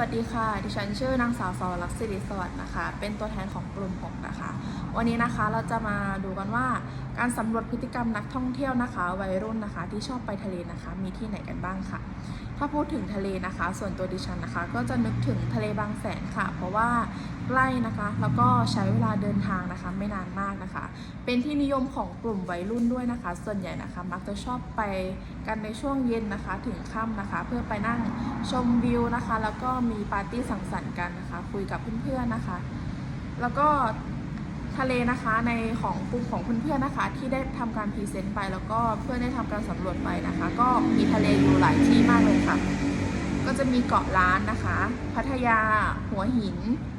วัสดีค่ะ ดิฉันชื่อนางสาวสวรักษ์สิริสวัสดิ์นะคะ เป็นตัวแทนของกลุ่มหกนะคะ วันนี้นะคะเราจะมาดูกันว่าการสำรวจพฤติกรรมนักท่องเที่ยวนะคะ วัยรุ่นนะคะที่ชอบไปทะเลนะคะ มีที่ไหนกันบ้างค่ะ ถ้าพูดถึงทะเลนะคะ ส่วนตัวดิฉันนะคะ ก็จะนึกถึงทะเลบางแสนค่ะ เพราะว่า ใกล้นะคะ แล้วก็ใช้เวลาเดินทางนะคะไม่นานมากนะคะ เป็นที่นิยมของกลุ่มวัยรุ่นด้วยนะคะ ส่วนใหญ่นะคะ มักจะชอบไปกันในช่วงเย็นนะคะ ถึงค่ำนะคะ เพื่อไปนั่งชมวิวนะคะ แล้วก็มีปาร์ตี้สังสรรค์กันนะคะ คุยกับเพื่อนๆนะคะ แล้วก็ทะเลนะคะในของกลุ่มของเพื่อนๆนะคะ ที่ได้ทำการพรีเซนต์ไป แล้วก็เพื่อนได้ทำการสำรวจไปนะคะ ก็มีทะเลอยู่หลายที่มากเลยค่ะ ก็จะมีเกาะล้านนะคะ พัทยา หัวหิน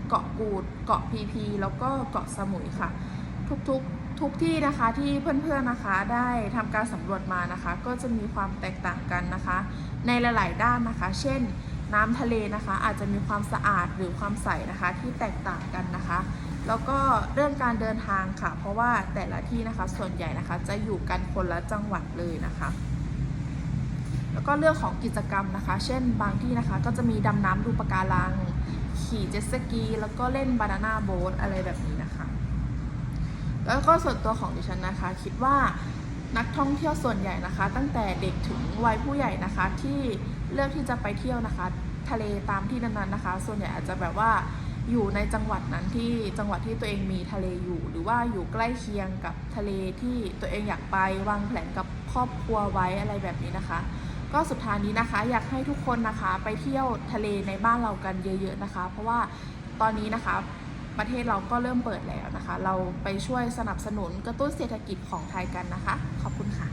เกาะกูด เกาะพีพีแล้วก็เกาะสมุยค่ะ ทุกๆทุกที่นะคะที่เพื่อนๆนะคะได้ทำการสำรวจมานะคะ ก็จะมีความแตกต่างกันนะคะ ในหลายๆด้านนะคะ เช่นน้ำทะเลนะคะ อาจจะมีความสะอาดหรือความใสนะคะที่แตกต่างกันนะคะ แล้วก็เรื่องการเดินทางค่ะ เพราะว่าแต่ละที่นะคะส่วนใหญ่นะคะจะอยู่กันคนละจังหวัดเลยนะคะ แล้วก็เรื่องของกิจกรรมนะคะ เช่นบางที่นะคะ ก็จะมีดำน้ำดูปะการัง ขี่เจ็ตสกี แล้วก็เล่นบานาน่าโบ๊ทอะไรแบบนี้นะคะ แล้วก็ส่วนตัวของดิฉันนะคะ คิดว่านักท่องเที่ยวส่วนใหญ่นะคะ ตั้งแต่เด็กถึงวัยผู้ใหญ่นะคะ ที่เลือกที่จะไปเที่ยวนะคะ ทะเลตามที่นั้นๆนะคะ ส่วนใหญ่อาจจะแบบว่าอยู่ในจังหวัดนั้นที่จังหวัดที่ตัวเองมีทะเลอยู่ หรือว่าอยู่ใกล้เคียงกับทะเลที่ตัวเองอยากไปวางแผนกับครอบครัวไว้อะไรแบบนี้นะคะ ก็สุดท้ายนี้นะคะ อยากให้ทุกคนนะคะไปเที่ยวทะเลในบ้านเรากันเยอะ ๆนะคะ เพราะว่าตอนนี้นะคะประเทศเราก็เริ่มเปิดแล้วนะคะ เราไปช่วยสนับสนุนกระตุ้นเศรษฐกิจของไทยกันนะคะ ขอบคุณค่ะ